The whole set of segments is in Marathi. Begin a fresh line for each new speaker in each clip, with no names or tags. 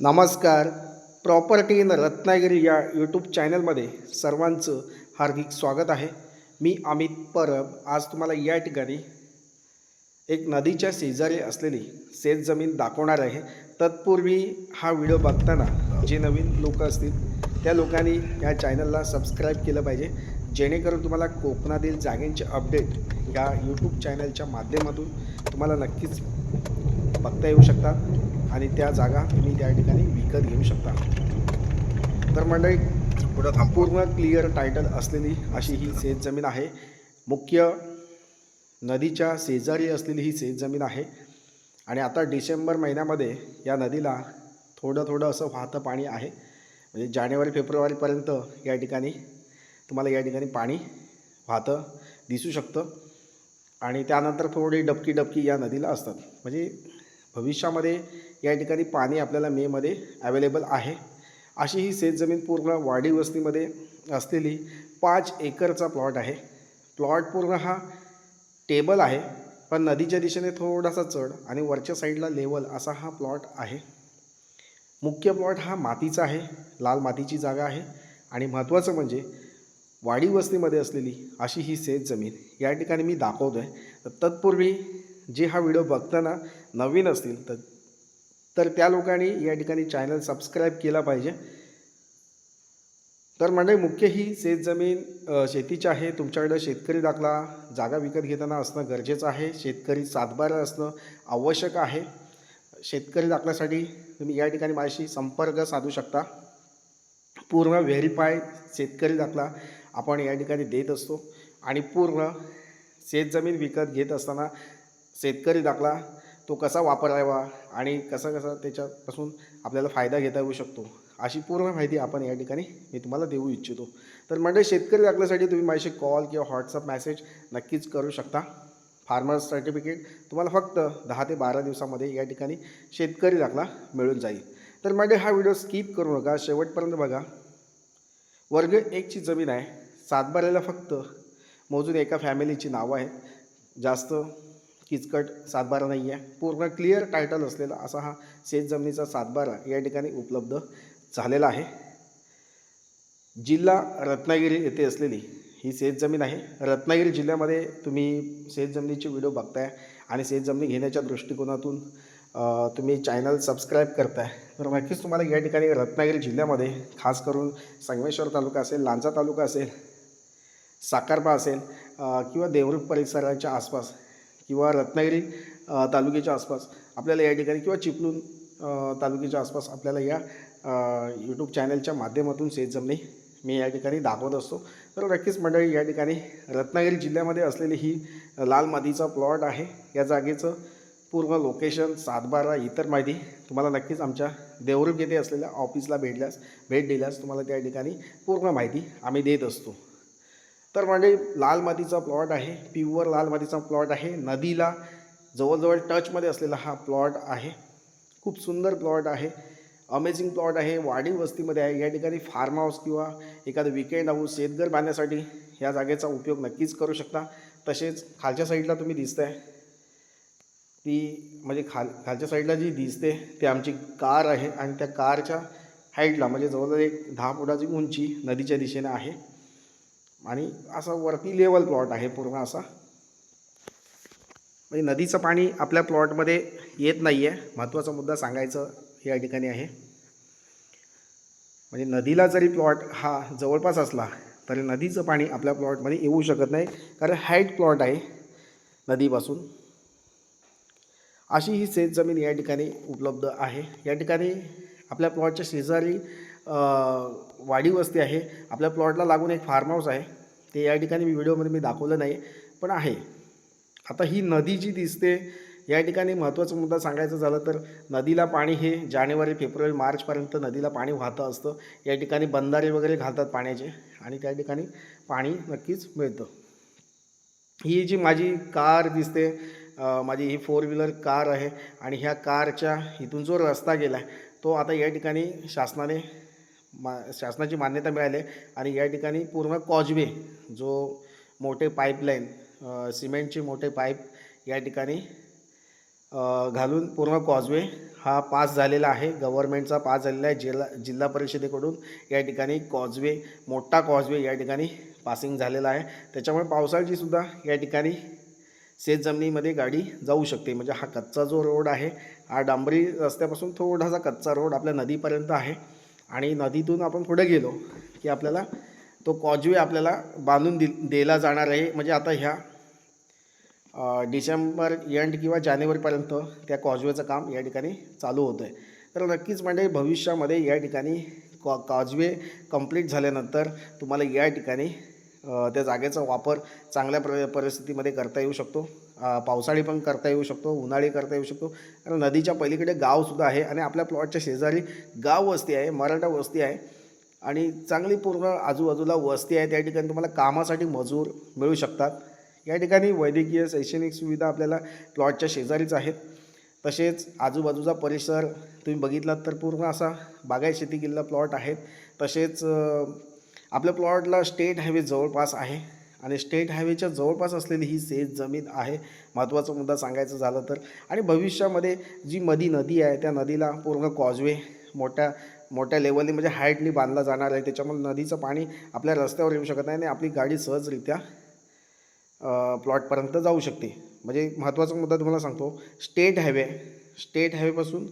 नमस्कार. प्रॉपर्टी इन रत्नागिरी या यूट्यूब चॅनलमध्ये सर्वांचं हार्दिक स्वागत आहे. मी अमित परब. आज तुम्हाला या ठिकाणी एक नदीच्या शेजारी असलेली शेतजमीन दाखवणार आहे. तत्पूर्वी हा व्हिडिओ बघताना जे नवीन लोक असतील त्या लोकांनी या चॅनलला सबस्क्राईब केलं पाहिजे. जेणेकरून तुम्हाला कोकणातील जागेंचे अपडेट या यूट्यूब चॅनलच्या माध्यमातून तुम्हाला नक्कीच बघता येऊ शकतात आणि त्या जागा तुम्ही त्या ठिकाणी विकत घेऊ शकता. तर मंडळी
पुढं
पूर्ण क्लिअर टायटल असलेली अशी ही शेतजमीन आहे. मुख्य नदीच्या शेजारी असलेली ही शेतजमीन आहे. आणि आता डिसेंबर महिन्यामध्ये या नदीला थोडं थोडं असं वाहतं पाणी आहे. म्हणजे जानेवारी फेब्रुवारीपर्यंत या ठिकाणी तुम्हाला या ठिकाणी पाणी वाहतं दिसू शकतं. आणि त्यानंतर थोडी डबकी डबकी या नदीला असतात. म्हणजे भविष्यामध्ये या ठिकाणी पाणी आपल्याला मेमध्ये अवेलेबल आहे. अशी ही शेतजमीन पूर्ण वाडी वस्तीमध्ये असलेली पाच एकरचा प्लॉट आहे. प्लॉट पूर्ण हा टेबल आहे पण नदीच्या दिशेने थोडासा चढ आणि वरच्या साईडला लेवल असा हा प्लॉट आहे. मुख्य प्लॉट हा मातीचा आहे लाल मातीची जागा आहे आणि महत्त्वाचं म्हणजे वाडी वस्तीमध्ये असलेली अशी ही शेतजमीन या ठिकाणी मी दाखवतो आहे तर तत्पूर्वी जे हा व्हिडिओ बघताना नवीन असतील तर तर त्या लोकांनी या ठिकाणी चॅनल सबस्क्राईब केला पाहिजे. तर म्हणजे मुख्य ही शेतजमीन शेतीची आहे. तुमच्याकडं शेतकरी दाखला जागा विकत घेताना असणं गरजेचं आहे. शेतकरी सातबारा असणं आवश्यक आहे. शेतकरी दाखल्यासाठी तुम्ही या ठिकाणी माझ्याशी संपर्क साधू शकता. पूर्ण व्हेरीफाय शेतकरी दाखला आपण या ठिकाणी देत असतो. आणि पूर्ण शेतजमीन विकत घेत असताना शेतकरी दाखला तो कसा वापरावा आणि कसा कसा त्याच्यापासून आपल्याला फायदा घेता येऊ शकतो अशी पूर्ण माहिती आपण या ठिकाणी मी तुम्हाला देऊ इच्छितो. तर म्हणजे शेतकरी दाखल्यासाठी तुम्ही माझ्याशी कॉल किंवा व्हॉट्सअप मेसेज नक्कीच करू शकता. फार्मर सर्टिफिकेट तुम्हाला फक्त दहा ते बारा दिवसामध्ये या ठिकाणी शेतकरी दाखला मिळून जाईल. तर म्हणजे हा व्हिडिओ स्किप करू नका. शेवटपर्यंत बघा. वर्ग एकची जमीन आहे. सातबाऱ्याला फक्त मोजून एका फॅमिलीची नावं आहेत. जास्त किचकट सातबारा नाही आहे पूर्ण क्लिअर टायटल असलेला असा हा शेतजमिनीचा सातबारा या ठिकाणी उपलब्ध झालेला आहे. जिल्हा रत्नागिरी येथे असलेली ही शेतजमीन आहे. रत्नागिरी जिल्ह्यामध्ये तुम्ही शेतजमिनीचे व्हिडिओ बघताय आणि शेतजमिनी घेण्याच्या दृष्टिकोनातून तुम्ही चॅनल सबस्क्राईब करताय. तर नक्कीच तुम्हाला या ठिकाणी रत्नागिरी जिल्ह्यामध्ये खास करून संगमेश्वर तालुका असेल लांजा तालुका असेल साकारपा असेल किंवा देवरूख परिसराच्या आसपास किंवा रत्नागिरी तालुक्याच्या आसपास आपल्याला या ठिकाणी किंवा चिपळूण तालुक्याच्या आसपास आपल्याला या यूट्यूब चॅनलच्या माध्यमातून शेतजमिनी मी या ठिकाणी दाखवत असतो. तर नक्कीच मंडळी या ठिकाणी रत्नागिरी जिल्ह्यामध्ये असलेली ही लाल मातीचा प्लॉट आहे. या जागेचं पूर्ण लोकेशन सातबारा इतर माहिती तुम्हाला नक्कीच आमच्या देवरूप येथे असलेल्या ऑफिसला भेटल्यास भेट दिल्यास तुम्हाला त्या ठिकाणी पूर्ण माहिती आम्ही देत असतो. तर म्हणजे लाल मातीचा प्लॉट आहे प्युअर लाल मातीचा प्लॉट आहे. नदीला जवळजवळ टचमध्ये असलेला हा प्लॉट आहे. खूप सुंदर प्लॉट आहे. अमेझिंग प्लॉट आहे. वाडी वस्तीमध्ये आहे. या ठिकाणी फार्म हाऊस किंवा एखादं विकेंड हाऊस शेतघर बांधण्यासाठी या जागेचा उपयोग नक्कीच करू शकता. तसेच खालच्या साईडला तुम्ही दिसत आहे ती म्हणजे खाल खालच्या साईडला जी दिसते ती आमची कार आहे. आणि त्या कारच्या हाईटला म्हणजे जवळजवळ एक दहा फुटाची उंची नदीच्या दिशेने आहे. आणि असा वरती लेवल प्लॉट आहे पूर्ण असा. म्हणजे नदीचं पाणी आपल्या प्लॉटमध्ये येत नाही आहे महत्त्वाचा मुद्दा सांगायचं या ठिकाणी आहे. म्हणजे नदीला जरी प्लॉट हा जवळपास असला तरी नदीचं पाणी आपल्या प्लॉटमध्ये येऊ शकत नाही. कारण हाईट प्लॉट आहे नदीपासून. अशी ही शेतजमीन या ठिकाणी उपलब्ध आहे. या ठिकाणी आपल्या प्लॉटच्या शेजारी वाडी वस्ती आहे. आपल्या प्लॉटला लागून एक फार्म हाऊस आहे. ते या ठिकाणी मी व्हिडिओमध्ये मी दाखवलं नाही पण आहे. आता ही नदी जी दिसते या ठिकाणी महत्त्वाचा मुद्दा सांगायचं झालं तर नदीला पाणी हे जानेवारी फेब्रुवारी मार्चपर्यंत नदीला पाणी वाहतं असतं. या ठिकाणी बंधारे वगैरे घालतात पाण्याचे आणि त्या ठिकाणी पाणी नक्कीच मिळतं. ही जी माझी कार दिसते माझी ही फोर व्हीलर कार आहे आणि ह्या कारच्या इथून जो रस्ता गेला आहे तो आता या ठिकाणी शासनाने मा शासनाची मान्यता मिळाली आहे आणि या ठिकाणी पूर्ण कॉजवे जो मोठे पाईपलाईन सिमेंटचे मोठे पाईप या ठिकाणी घालून पूर्ण कॉजवे हा पास झालेला आहे. गव्हर्नमेंटचा पास झालेला आहे. जिल्हा जिल्हा परिषदेकडून या ठिकाणी कॉजवे मोठा कॉजवे या ठिकाणी पासिंग झालेला आहे. त्याच्यामुळे पावसाळ्याचीसुद्धा या ठिकाणी शेत जमिनीमध्ये गाडी जाऊ शकते. म्हणजे हा कच्चा जो रोड आहे हा डांबरी रस्त्यापासून थोडासा कच्चा रोड आपल्या नदीपर्यंत आहे. आणि नदीतून आपण पुढे गेलो की आपल्याला तो कॉजवे आपल्याला बांधून दि दिला जाणार आहे. म्हणजे आता ह्या डिसेंबर एंड किंवा जानेवारीपर्यंत त्या कॉजवेचं काम या ठिकाणी चालू होतं आहे तर नक्कीच म्हणजे भविष्यामध्ये या ठिकाणी कॉ कॉजवे कंप्लीट झाल्यानंतर तुम्हाला या ठिकाणी त्या जागेचा वापर चांगल्या प्र परिस्थितीमध्ये करता येऊ शकतो. पावसाळी पण करता येऊ शकतो उन्हाळी करता येऊ शकतो. आणि नदीच्या पलीकडे गावसुद्धा आहे आणि आपल्या प्लॉटच्या शेजारी गाव वस्ती आहे मराठा वस्ती आहे आणि चांगली पूर्ण आजूबाजूला वस्ती आहे. त्या ठिकाणी तुम्हाला कामासाठी मजूर मिळू शकतात. या ठिकाणी वैद्यकीय शैक्षणिक सुविधा आपल्याला प्लॉटच्या शेजारीच आहेत. तसेच आजूबाजूचा परिसर तुम्ही बघितलात तर पूर्ण असा बागायत शेती किल्ला प्लॉट आहेत. तसेच आपल्या प्लॉटला स्टेट हायवे जवळपास आहे आणि स्टेट हायवेच्या जवळपास असलेली ही शेत जमीन आहे. महत्त्वाचा मुद्दा सांगायचं झालं तर. आणि भविष्यामध्ये जी मधी नदी आहे त्या नदीला पूर्ण कॉजवे मोठ्या मोठ्या लेवलने म्हणजे हाईटनी बांधला जाणार आहे. त्याच्यामुळे नदीचं पाणी आपल्या रस्त्यावर येऊ शकत नाही आणि आपली गाडी सहजरित्या प्लॉटपर्यंत जाऊ शकते. म्हणजे महत्त्वाचा मुद्दा तुम्हाला सांगतो. स्टेट हायवे स्टेट हायवेपासून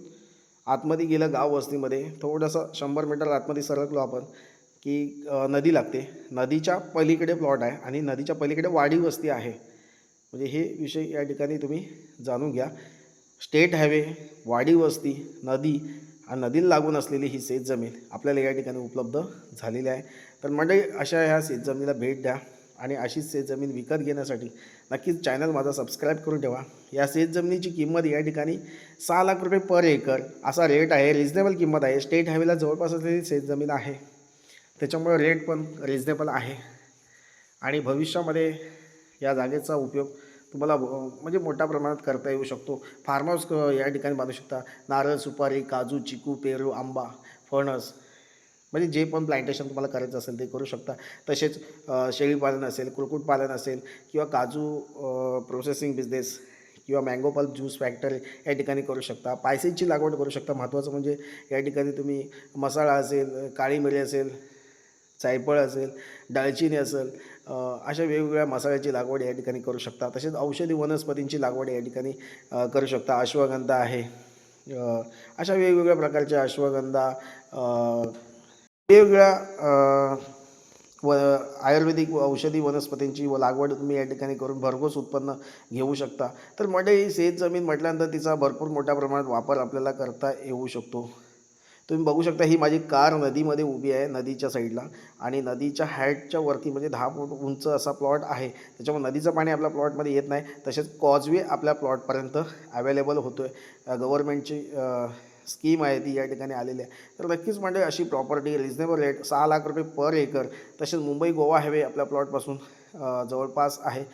आतमध्ये गेलं गाव वस्तीमध्ये थोडंसं शंभर मीटर आतमध्ये सरकलो आपण. की नदी लागते. नदीच्या पलीकडे प्लॉट आहे आणि नदीच्या पलीकडे वाडी वस्ती आहे. म्हणजे हे विषय या ठिकाणी तुम्ही जाणून घ्या. स्टेट हायवे वाडी वस्ती नदी आणि नदीला लागून असलेली ही शेतजमीन आपल्याला या ठिकाणी उपलब्ध झालेली आहे. तर मंडळी अशा ह्या शेतजमिनीला भेट द्या आणि अशीच शेतजमीन विकत घेण्यासाठी नक्कीच चॅनल माझा सबस्क्राईब करून ठेवा. या शेतजमिनीची किंमत या ठिकाणी सहा लाख रुपये पर एकर असा रेट आहे. रिजनेबल किंमत आहे. स्टेट हायवेला जवळपास असलेली शेतजमीन आहे. त्याच्यामुळे रेट पण रिजनेबल आहे. आणि भविष्यामध्ये या जागेचा उपयोग तुम्हाला म्हणजे मोठ्या प्रमाणात करता येऊ शकतो. फार्म हाऊस या ठिकाणी बांधू शकता. नारळ सुपारी काजू चिकू पेरू आंबा फणस म्हणजे जे पण प्लांटेशन तुम्हाला करायचं असेल ते करू शकता. तसेच शेळीपालन असेल कुक्कुटपालन असेल किंवा काजू प्रोसेसिंग बिझनेस किंवा मँगो पल्प ज्यूस फॅक्टरी या ठिकाणी करू शकता. पायसेची लागवड करू शकता. महत्त्वाचं म्हणजे या ठिकाणी तुम्ही मसाला असेल काळी मिरी असेल जायफळ असेल दालचिनी असेल अशा वेगवेगळ्या मसाल्याची लागवड या ठिकाणी करू शकता. तसेच औषधी वनस्पतींची लागवड या ठिकाणी करू शकता. अश्वगंधा आहे. अशा वेगवेगळ्या प्रकारच्या अश्वगंधा वेगवेगळ्या व आयुर्वेदिक व औषधी वनस्पतींची व लागवड तुम्ही या ठिकाणी करून भरघोस उत्पन्न घेऊ शकता. तर म्हणजे शेत जमीन म्हटल्यानंतर तिचा भरपूर मोठ्या प्रमाणात वापर आपल्याला करता येऊ शकतो. तुम्ही बघू शकता ही माझी कार नदीमध्ये उभी आहे नदीच्या साईडला. आणि नदीच्या हॅटच्या वरती म्हणजे दहा फूट उंच असा प्लॉट आहे. त्याच्यामुळे नदीचं पाणी आपल्या प्लॉटमध्ये येत नाही. तसेच कॉजवे आपल्या प्लॉटपर्यंत अवेलेबल होतो आहे गव्हर्नमेंटची स्कीम आहे ती या ठिकाणी आलेली आहे. तर नक्कीच म्हणजे अशी प्रॉपर्टी रिजनेबल रेट सहा लाख रुपये पर एकर तसेच मुंबई गोवा हायवे आपल्या प्लॉटपासून जवळपास आहे.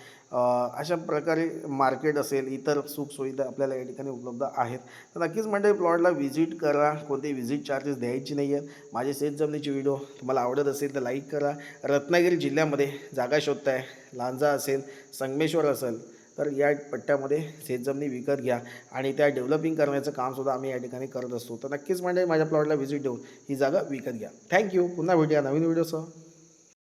अशा प्रकारे मार्केट असेल इतर सुखसुविधा आपल्याला या ठिकाणी उपलब्ध आहेत. तर नक्कीच मंडळी प्लॉटला व्हिजिट करा. कोणते व्हिजिट चार्जेस द्यायची नाही आहेत माझे शेत जमिनीची व्हिडिओ तुम्हाला आवडत असेल तर लाईक करा. रत्नागिरी जिल्ह्यामध्ये जागा शोधताय लांजा असेल संगमेश्वर असेल तर या पट्ट्यामध्ये शेतजमिनी विकत घ्या. आणि त्या डेव्हलपिंग करण्याचं कामसुद्धा आम्ही या ठिकाणी करत असतो. तर नक्कीच म्हणजे माझ्या प्लॉटला व्हिजिट देऊन ही जागा विकत घ्या. थँक्यू. पुन्हा भेटूया नवीन व्हिडिओसह.